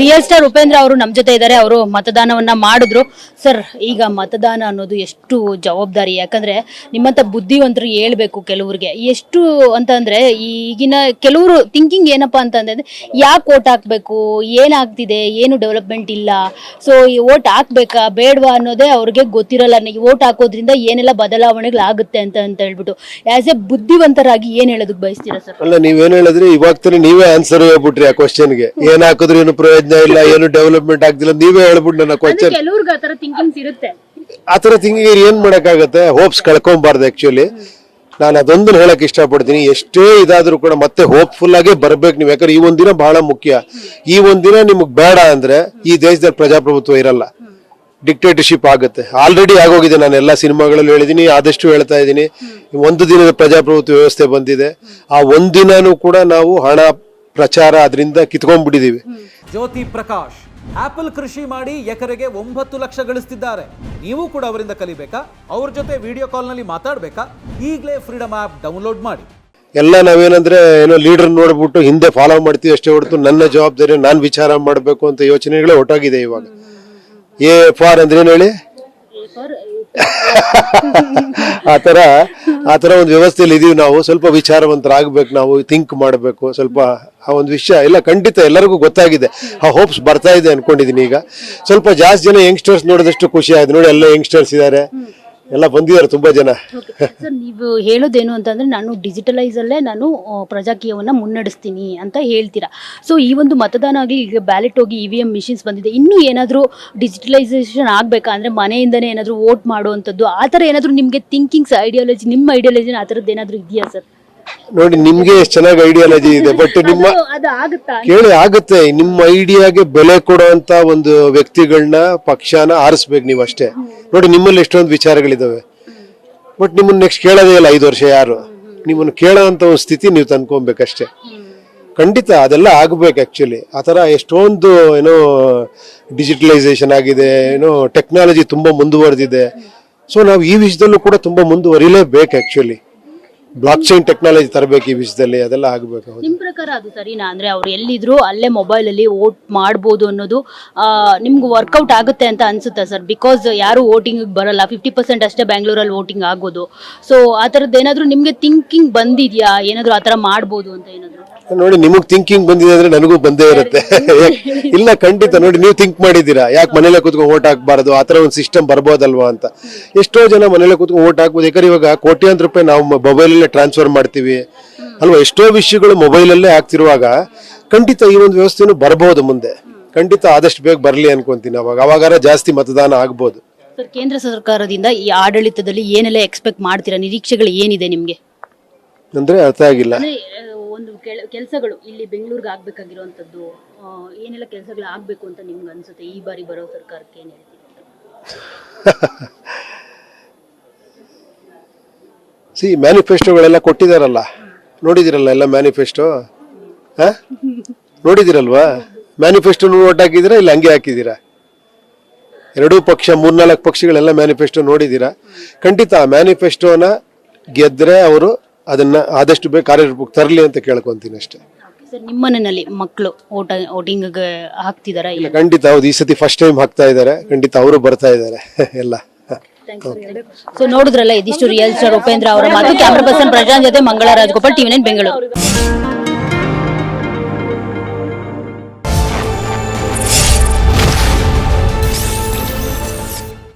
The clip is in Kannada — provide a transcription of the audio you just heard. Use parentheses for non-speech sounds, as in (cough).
ರಿಯಲ್ ಸ್ಟಾರ್ ಉಪೇಂದ್ರ ಅವರು ನಮ್ ಜೊತೆ ಇದ್ದಾರೆ ಅವರು ಮತದಾನವನ್ನ ಮಾಡಿದ್ರು. ಸರ್ ಈಗ ಮತದಾನ ಅನ್ನೋದು ಎಷ್ಟು ಜವಾಬ್ದಾರಿ, ಯಾಕಂದ್ರೆ ನಿಮ್ಮಂತ ಬುದ್ಧಿವಂತರು ಹೇಳ್ಬೇಕು ಕೆಲವ್ರಿಗೆ. ಎಷ್ಟು ಅಂತ ಅಂದ್ರೆ ಈಗಿನ ಕೆಲವರು ಥಿಂಕಿಂಗ್ ಏನಪ್ಪಾ ಅಂತಂದ್ರೆ ಯಾಕೆ ಓಟ್ ಹಾಕ್ಬೇಕು ಏನಾಗ್ತಿದೆ ಏನು ಡೆವಲಪ್ಮೆಂಟ್ ಇಲ್ಲ. ಸೊ ಈ ಓಟ್ ಹಾಕ್ಬೇಕಾ, ಬೇಡವಾ ಅನ್ನೋದೇ ಅವ್ರಿಗೆ ಗೊತ್ತಿರಲ್ಲ. ಓಟ್ ಹಾಕೋದ್ರಿಂದ ಏನೆಲ್ಲ ಬದಲಾವಣೆಗಳಾಗುತ್ತೆ ಅಂತ ಅಂತ ಹೇಳ್ಬಿಟ್ಟು. ಆಸ್ ಎ ಬುದ್ಧಿವಂತರಾಗಿ ಏನ್ ಹೇಳೋದಕ್ಕೆ ಬಯಸ್ತೀರಾ ಸರ್ ಅಲ್ಲ, ನೀವೇನ್ ಹೇಳಿದ್ರಿ? ಇವಾಗ ನೀವೇ ಆನ್ಸರ್ ಹೇಳ್ಬಿಟ್ರಿ ಆ ಕ್ವಶನ್ಗೆ ಏನ್ ಹಾಕಿದ್ರು ಏನು ಪ್ರಯೋಜನ ಇಲ್ಲ ಏನು ಡೆವಲಪ್ಮೆಂಟ್ ಆಗ್ತಿಲ್ಲ ನೀವೇ ಹೇಳ್ಬಿಟ್ಟು ನನ್ನ ಕ್ವಶನ್ ಕೆಲವ್ರಿಗೆ ಆತರ ಥಿಂಕಿಂಗ್ಸ್ ಇರುತ್ತೆ. ಆತರ ಥಿಂಕಿಂಗ್ ಏನ್ ಮಾಡಕ್ಕಾಗತ್ತೆ? ಹೋಪ್ಸ್ ಕಳ್ಕೊಂಬಾರ್ದು ಆಕ್ಚುಲಿ ನಾನು ಅದೊಂದನ್ನು ಹೇಳಕ್ ಇಷ್ಟಪಡ್ತೀನಿ. ಎಷ್ಟೇ ಇದಾದ್ರೂ ಕೂಡ ಮತ್ತೆ ಹೋಪ್ಫುಲ್ ಆಗೇ ಬರ್ಬೇಕು ನೀವು. ಯಾಕಂದ್ರೆ ಈ ಒಂದಿನ ಬಹಳ ಮುಖ್ಯ. ಈ ಒಂದಿನ ನಿಮಗೆ ಬೇಡ ಅಂದ್ರೆ ಈ ದೇಶದಲ್ಲಿ ಪ್ರಜಾಪ್ರಭುತ್ವ ಇರಲ್ಲ. ಡಿಕ್ಟೇಟರ್ಶಿಪ್ ಆಗುತ್ತೆ. ಆಲ್ರೆಡಿ ಆಗೋಗಿದೆ. ನಾನು ಎಲ್ಲ ಸಿನಿಮಾಗಳಲ್ಲಿ ಹೇಳಿದೀನಿ ಆದಷ್ಟು ಹೇಳ್ತಾ ಇದ್ದೀನಿ. ಒಂದು ದಿನದ ಪ್ರಜಾಪ್ರಭುತ್ವ ವ್ಯವಸ್ಥೆ ಬಂದಿದೆ. ಆ ಒಂದಿನೂ ಕೂಡ ನಾವು ಹಣ ಪ್ರಚಾರ ಅದರಿಂದ ಕಿತ್ಕೊಂಡ್ಬಿಟ್ಟಿದ್ದೀವಿ ಜ್ಯೋತಿ ಪ್ರಕಾಶ್ ಆಪಲ್ ಕೃಷಿ ಮಾಡಿ ಎಕರೆಗೆ ಒಂಬತ್ತು ಲಕ್ಷ ಗಳಿಸ್ತಿದ್ದಾರೆ. ನೀವು ಕೂಡ ಅವರಿಂದ ಕಲಿಬೇಕಾ? ಅವ್ರ ಜೊತೆ ವಿಡಿಯೋ ಕಾಲ್ನಲ್ಲಿ ಮಾತಾಡಬೇಕಾ? ಈಗಲೇ ಫ್ರೀಡಮ್ ಆಪ್ ಡೌನ್ಲೋಡ್ ಮಾಡಿ. ಎಲ್ಲ ನಾವೇನಂದ್ರೆ ಏನೋ ಲೀಡರ್ ನೋಡ್ಬಿಟ್ಟು ಹಿಂದೆ ಫಾಲೋ ಮಾಡ್ತೀವಿ ಅಷ್ಟೇ ಹೊರತು ನನ್ನ ಜವಾಬ್ದಾರಿ ನಾನು ವಿಚಾರ ಮಾಡಬೇಕು ಅಂತ ಯೋಚನೆಗಳೇ ಒಟ್ಟಾಗಿದೆ ಇವಾಗ. ಎ ಫಾರ್ ಅಂದ್ರೆ (laughs) ಆತರ ಆತರ ಒಂದು ವ್ಯವಸ್ಥೆಯಲ್ಲಿ ಇದೀವಿ ನಾವು. ಸ್ವಲ್ಪ ವಿಚಾರವಂತರಾಗ್ಬೇಕು ನಾವು ಥಿಂಕ್ ಮಾಡಬೇಕು, ಸ್ವಲ್ಪ ಆ ಒಂದು ವಿಷಯ. ಇಲ್ಲ, ಖಂಡಿತ ಎಲ್ಲರಿಗೂ ಗೊತ್ತಾಗಿದೆ. ಆ ಹೋಪ್ಸ್ ಬರ್ತಾ ಇದೆ ಅನ್ಕೊಂಡಿದೀನಿ ಈಗ. ಸ್ವಲ್ಪ ಜಾಸ್ತಿ ಜನ ಯಂಗ್ಸ್ಟರ್ಸ್ ನೋಡಿದಷ್ಟು ಖುಷಿ ಆಯ್ತು. ನೋಡಿ, ಎಲ್ಲ ಯಂಗ್ಸ್ಟರ್ಸ್ ಇದ್ದಾರೆ. ಎಲ್ಲ ಬಂದಿದ್ದಾರೆ ತುಂಬಾ ಜನ. ಸರ್ ನೀವು ಹೇಳೋದೇನು ಅಂತಂದ್ರೆ ನಾನು ಡಿಜಿಟಲೈಸ್ ಅಲ್ಲೇ ನಾನು ಪ್ರಜಾಕೀಯವನ್ನ ಮುನ್ನಡೆಸ್ತೀನಿ ಅಂತ ಹೇಳ್ತೀರಾ? ಸೊ ಈ ಒಂದು ಮತದಾನ ಆಗಲಿ, ಈಗ ಬ್ಯಾಲೆಟ್ ಹೋಗಿ ಇ ವಿ ಎಂ ಮಿಷಿನ್ಸ್ ಬಂದಿದೆ. ಇನ್ನೂ ಏನಾದರೂ ಡಿಜಿಟಲೈಸೇಷನ್ ಆಗಬೇಕಾ? ಅಂದ್ರೆ ಮನೆಯಿಂದನೇ ಏನಾದರೂ ವೋಟ್ ಮಾಡುವಂಥದ್ದು, ಆ ಥರ ಏನಾದರೂ ನಿಮಗೆ ಥಿಂಕಿಂಗ್ಸ್ ಐಡಿಯಾಲಜಿ ನಿಮ್ಮ ಐಡಿಯಾಲಜಿ ಆ ಥರದ್ದು ಏನಾದರೂ ಇದೆಯಾ ಸರ್ ನೋಡಿ ನಿಮ್ಗೆ ಎಷ್ಟು ಚೆನ್ನಾಗಿ ಐಡಿಯಾಲಜಿ ಇದೆ ಬಟ್ ನಿಮ್ಮ ಅದು ಆಗುತ್ತಾ? ಕೇಳಿ ಆಗುತ್ತೆ. ನಿಮ್ಮ ಐಡಿಯಾಗೆ ಬೆಲೆ ಕೊಡುವಂತ ಒಂದು ವ್ಯಕ್ತಿಗಳನ್ನ ಪಕ್ಷನ ಆರಿಸ್ಬೇಕು ನೀವು ಅಷ್ಟೇ. ನೋಡಿ ನಿಮ್ಮಲ್ಲಿ ಎಷ್ಟೊಂದು ವಿಚಾರಗಳಿದಾವೆ. ಬಟ್ ನಿಮ್ಮನ್ನ ನೆಕ್ಸ್ಟ್ ಕೇಳೋದೇ ಇಲ್ಲ ಐದು ವರ್ಷ ಯಾರು. ನಿಮ್ಮನ್ನು ಕೇಳೋ ಅಂತ ಒಂದು ಸ್ಥಿತಿ ನೀವು ತಂದ್ಕೊಬೇಕಷ್ಟೇ. ಖಂಡಿತ ಅದೆಲ್ಲ ಆಗ್ಬೇಕು ಆಕ್ಚುಲಿ ಆ ಥರ ಎಷ್ಟೊಂದು ಏನೋ ಡಿಜಿಟಲೈಸೇಷನ್ ಆಗಿದೆ ಏನೋ ಟೆಕ್ನಾಲಜಿ ತುಂಬ ಮುಂದುವರೆದಿದೆ. ಸೊ ನಾವು ಈ ವಿಷಯದಲ್ಲೂ ಕೂಡ ತುಂಬ ಮುಂದುವರಿಲೇಬೇಕು ಆಕ್ಚುಲಿ ಬ್ಲಾಕ್ ಚೈನ್ ಟೆಕ್ನಾಲಜಿ ತರಬೇಕು ಈ ವಿಷಯದಲ್ಲಿ, ಅದೆಲ್ಲ ಆಗಬೇಕು. ನಿಮ್ಮ ಪ್ರಕಾರ ಅದು ಸರಿನಾ? ಅಂದ್ರೆ ಅವ್ರು ಎಲ್ಲಿದ್ರು ಅಲ್ಲೇ ಮೊಬೈಲ್ ಅಲ್ಲಿ ವೋಟ್ ಮಾಡ್ಬೋದು ಅನ್ನೋದು ನಿಮ್ಗೆ ವರ್ಕೌಟ್ ಆಗುತ್ತೆ ಅಂತ ಅನ್ಸುತ್ತಾ ಸರ್? ಬಿಕಾಸ್ ಯಾರು ವೋಟಿಂಗ್ ಬರಲ್ಲ ಫಿಫ್ಟಿ ಪರ್ಸೆಂಟ್ ಅಷ್ಟೇ ಬ್ಯಾಂಗ್ಳೂರಲ್ಲಿ ವೋಟಿಂಗ್ ಆಗೋದು. ಸೊ ಆ ಥರದ್ದು ಏನಾದರೂ ನಿಮಗೆ ಥಿಂಕಿಂಗ್ ಬಂದಿದ್ಯಾ? ಏನಾದರೂ ಆ ಥರ ಮಾಡ್ಬೋದು ಅಂತ ಏನಾದ್ರು? ನೋಡಿ ನಿಮಗ್ ಥಿಂಕಿಂಗ್ ಬಂದಿದೆ ಅಂದ್ರೆ ನನಗೂ ಬಂದೇ ಇರುತ್ತೆ. (laughs) ಇಲ್ಲ ಖಂಡಿತ ನೋಡಿ ನೀವು ಥಿಂಕ್ ಮಾಡಿದ್ದೀರಾ? ಯಾಕೆ ಮನೇಲೆ ಕೂತ್ಕೊಂಡು ಓಟ್ ಹಾಕ್ಬಾರ್ದು? ಆತರ ಒಂದು ಸಿಸ್ಟಮ್ ಬರ್ಬೋದಲ್ವಾ ಅಂತ. ಎಷ್ಟೋ ಜನ ಮನೇಲೆ ಕೂತ್ಕೊಂಡು ಓಟ್ ಹಾಕ್ಬೋದು. ಯಾಕಂದ್ರೆ ಇವಾಗ ಕೋಟ್ಯಾಂತರ ರೂಪಾಯಿ ನಾವು ಮೊಬೈಲ್ ಅಲ್ಲೇ ಟ್ರಾನ್ಸ್ಫರ್ ಮಾಡ್ತೀವಿ. ಅಲ್ವಾ? ಎಷ್ಟೋ ವಿಷಯಗಳು ಮೊಬೈಲ್ ಅಲ್ಲೇ ಆಗ್ತಿರುವಾಗ ಖಂಡಿತ ಈ ಒಂದು ವ್ಯವಸ್ಥೆನೂ ಬರ್ಬೋದು ಮುಂದೆ. ಖಂಡಿತ ಆದಷ್ಟು ಬೇಗ ಬರಲಿ ಅನ್ಕೊಂತೀನಿ ಅವಾಗ. ಅವಾಗಾರ ಜಾಸ್ತಿ ಮತದಾನ ಆಗ್ಬೋದು. ಸರ್ ಕೇಂದ್ರ ಸರ್ಕಾರದಿಂದ ಈ ಆಡಳಿತದಲ್ಲಿ ಏನೆಲ್ಲ ಎಕ್ಸ್ಪೆಕ್ಟ್ ಮಾಡ್ತೀರಾ? ನಿರೀಕ್ಷೆಗಳು ಏನಿದೆ ನಿಮ್ಗೆ? ಅಂದ್ರೆ ಅರ್ಥ ಆಗಿಲ್ಲ. ಕೆಲಸಗಳು ಇಲ್ಲಿ ಬೆಂಗಳೂರಿಗೆ ಆಗಬೇಕಾಗಿರುವಂಥದ್ದು ಏನೆಲ್ಲ ಕೆಲಸಗಳು ಆಗಬೇಕು ಅಂತ ನಿಮ್ಗೆ ಅನ್ಸುತ್ತೆ? ಈ ಬಾರಿ ಬರೋ ಸರ್ಕಾರಕ್ಕೆ ಏನು ಹೇಳ್ತೀರಾ? ಸಿ ಮ್ಯಾನಿಫೆಸ್ಟೋಗಳೆಲ್ಲ (laughs) ಕೊಟ್ಟಿದಾರಲ್ಲ. ನೋಡಿದಿರಲ್ಲ ಎಲ್ಲ ಮ್ಯಾನಿಫೆಸ್ಟೋ ಹಾಂ? ನೋಡಿದಿರಲ್ವಾ? ಮ್ಯಾನಿಫೆಸ್ಟೋ ಓಟ್ ಹಾಕಿದ್ದೀರಾ ಇಲ್ಲ ಹಂಗೆ ಹಾಕಿದ್ದೀರಾ? ಎರಡೂ ಪಕ್ಷ, ಮೂರ್ನಾಲ್ಕು ಪಕ್ಷಗಳೆಲ್ಲ ಮ್ಯಾನಿಫೆಸ್ಟೋ ನೋಡಿದ್ದೀರಾ? ಖಂಡಿತ ಮ್ಯಾನಿಫೆಸ್ಟೋನ ಗೆದ್ದರೆ ಅವರು ಅದನ್ನ ಆದಷ್ಟು ಬೇಗ ಕಾರ್ಯರೂಪಕ್ಕೆ ತರಲಿ ಅಂತ ಕೇಳ್ಕೊಂತೀನಿ ಅಷ್ಟೇ. ಸರ್ ನಿಮ್ಮ ಮನೆಯಲ್ಲಿ ಮಕ್ಕಳು ಓಟ ಓಟಿಂಗ್ ಹಾಕ್ತಿದಾರಾ ಇಲ್ಲ ಖಂಡಿತ ಹೌದು. ಈ ಸತಿ ಫಸ್ಟ್ ಟೈಮ್ ಹಾಕ್ತಾ ಇದ್ದಾರೆ ಖಂಡಿತ ಅವರು ಬರ್ತಾ ಇದ್ದಾರೆ (laughs) ಎಲ್ಲ. ಸೊ ನೋಡಿದ್ರಲ್ಲ ಇದಿಷ್ಟು ರಿಯಲ್ ಸ್ಟಾರ್ ಉಪೇಂದ್ರ ಅವರ ಮಾತು. ಕ್ಯಾಮ್ರಾ ಪರ್ಸನ್ ಪ್ರಶಾಂತ್ ಜೊತೆ ಮಂಗಳ ರಾಜಗೋಪಾಲ್ ಟಿವಿ ನೈನ್ ಬೆಂಗಳೂರು.